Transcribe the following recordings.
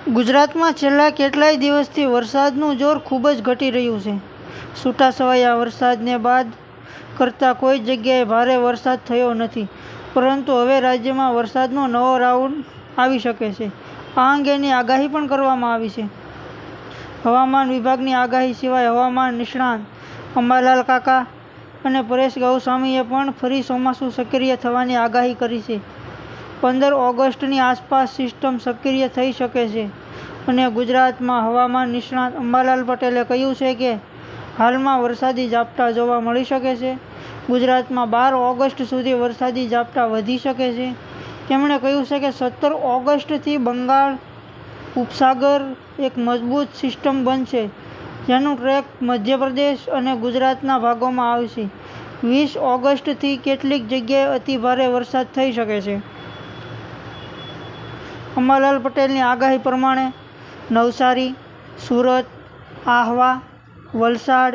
ગુજરાતમાં છેલ્લા કેટલાય દિવસથી વરસાદનું જોર ખૂબ જ ઘટી રહ્યું છે. છૂટાછવાયા વરસાદને બાદ કરતાં કોઈ જગ્યાએ ભારે વરસાદ થયો નથી, પરંતુ હવે રાજ્યમાં વરસાદનો નવો રાઉન્ડ આવી શકે છે. આ અંગેની આગાહી પણ કરવામાં આવી છે. હવામાન વિભાગની આગાહી સિવાય હવામાન નિષ્ણાત અંબાલાલ કાકા અને પરેશ ગૌસ્વામીએ પણ ફરી ચોમાસું સક્રિય થવાની આગાહી કરી છે. પંદર ઓગસ્ટની આસપાસ સિસ્ટમ સક્રિય થઈ શકે છે. અને ગુજરાતમાં હવામાન નિષ્ણાત અંબાલાલ પટેલે કહ્યું છે કે, હાલમાં વરસાદી ઝાપટા જોવા મળી શકે છે. ગુજરાતમાં બાર ઓગસ્ટ સુધી વરસાદી ઝાપટા વધી શકે છે. તેમણે કહ્યું છે કે, સત્તર ઓગસ્ટથી બંગાળ ઉપસાગર એક મજબૂત સિસ્ટમ બનશે, જેનું ટ્રેક મધ્યપ્રદેશ અને ગુજરાતના ભાગોમાં આવશે. વીસ ઓગસ્ટથી કેટલીક જગ્યાએ અતિભારે વરસાદ થઈ શકે છે. અંબાલાલ પટેલની આગાહી પ્રમાણે નવસારી, સુરત, આહવા, વલસાડ,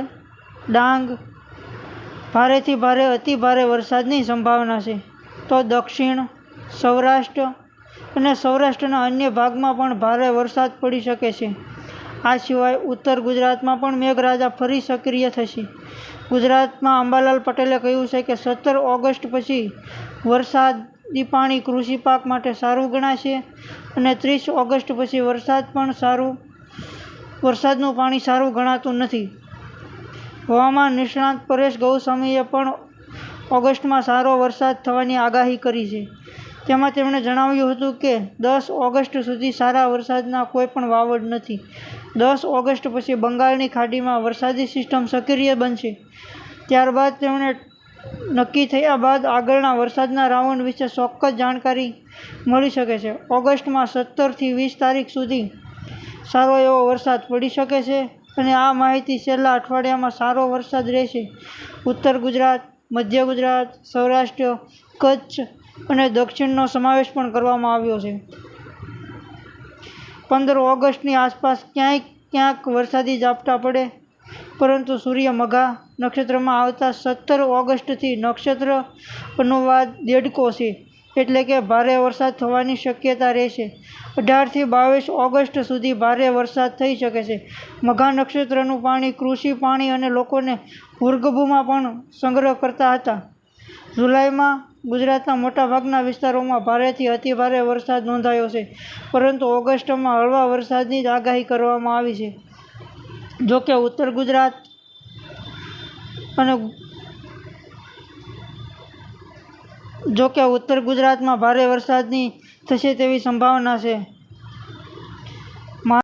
ડાંગ ભારેથી ભારે અતિ ભારે વરસાદની સંભાવના છે. તો દક્ષિણ, સૌરાષ્ટ્ર અને સૌરાષ્ટ્રના અન્ય ભાગમાં પણ ભારે વરસાદ પડી શકે છે. આ સિવાય ઉત્તર ગુજરાતમાં પણ મેઘરાજા ફરી સક્રિય થશે. ગુજરાતમાં અંબાલાલ પટેલે કહ્યું છે કે સત્તર ઓગસ્ટ પછી વરસાદી પાણી કૃષિ પાક માટે સારું ગણાશે અને ત્રીસ ઓગસ્ટ પછી વરસાદ પણ સારું, વરસાદનું પાણી સારું ગણાતું નથી. હવામાન નિષ્ણાત પરેશ ગૌસ્વામીએ પણ ઓગસ્ટમાં સારો વરસાદ થવાની આગાહી કરી છે. તેમાં તેમણે જણાવ્યું હતું કે, દસ ઓગસ્ટ સુધી સારા વરસાદના કોઈ પણ વાવડ નથી. દસ ઓગસ્ટ પછી બંગાળની ખાડીમાં વરસાદી સિસ્ટમ સક્રિય બનશે. ત્યારબાદ તેમણે નક્કી થયા બાદ આગળના વરસાદના રાઉન્ડ વિશે ચોક્કસ જાણકારી મળી શકે છે. ઓગસ્ટમાં સત્તરથી વીસ તારીખ સુધી સારો એવો વરસાદ પડી શકે છે અને આ માહિતી છેલ્લા અઠવાડિયામાં સારો વરસાદ રહેશે. ઉત્તર ગુજરાત, મધ્ય ગુજરાત, સૌરાષ્ટ્ર, કચ્છ અને દક્ષિણનો સમાવેશ પણ કરવામાં આવ્યો છે. પંદર ઓગસ્ટની આસપાસ ક્યાંય ક્યાંક વરસાદી ઝાપટા પડે પરંતુ સૂર્ય મઘા નક્ષત્રમાં આવતા સત્તર ઓગસ્ટથી નક્ષત્ર અનુવાદ દેડકો છે. એટલે કે ભારે વરસાદ થવાની શક્યતા રહેશે. અઢારથી બાવીસ ઓગસ્ટ સુધી ભારે વરસાદ થઈ શકે છે. મઘા નક્ષત્રનું પાણી કૃષિ પાણી અને લોકોને ભૂર્ગભૂમાં પણ સંગ્રહ કરતા હતા. જુલાઈમાં ગુજરાતના મોટાભાગના વિસ્તારોમાં ભારેથી અતિભારે વરસાદ નોંધાયો છે. પરંતુ ઓગસ્ટમાં હળવા વરસાદની જ આગાહી કરવામાં આવી છે. જોકે ઉત્તર ગુજરાત અને જોકે ઉત્તર ગુજરાતમાં ભારે વરસાદની થશે તેવી સંભાવના છે.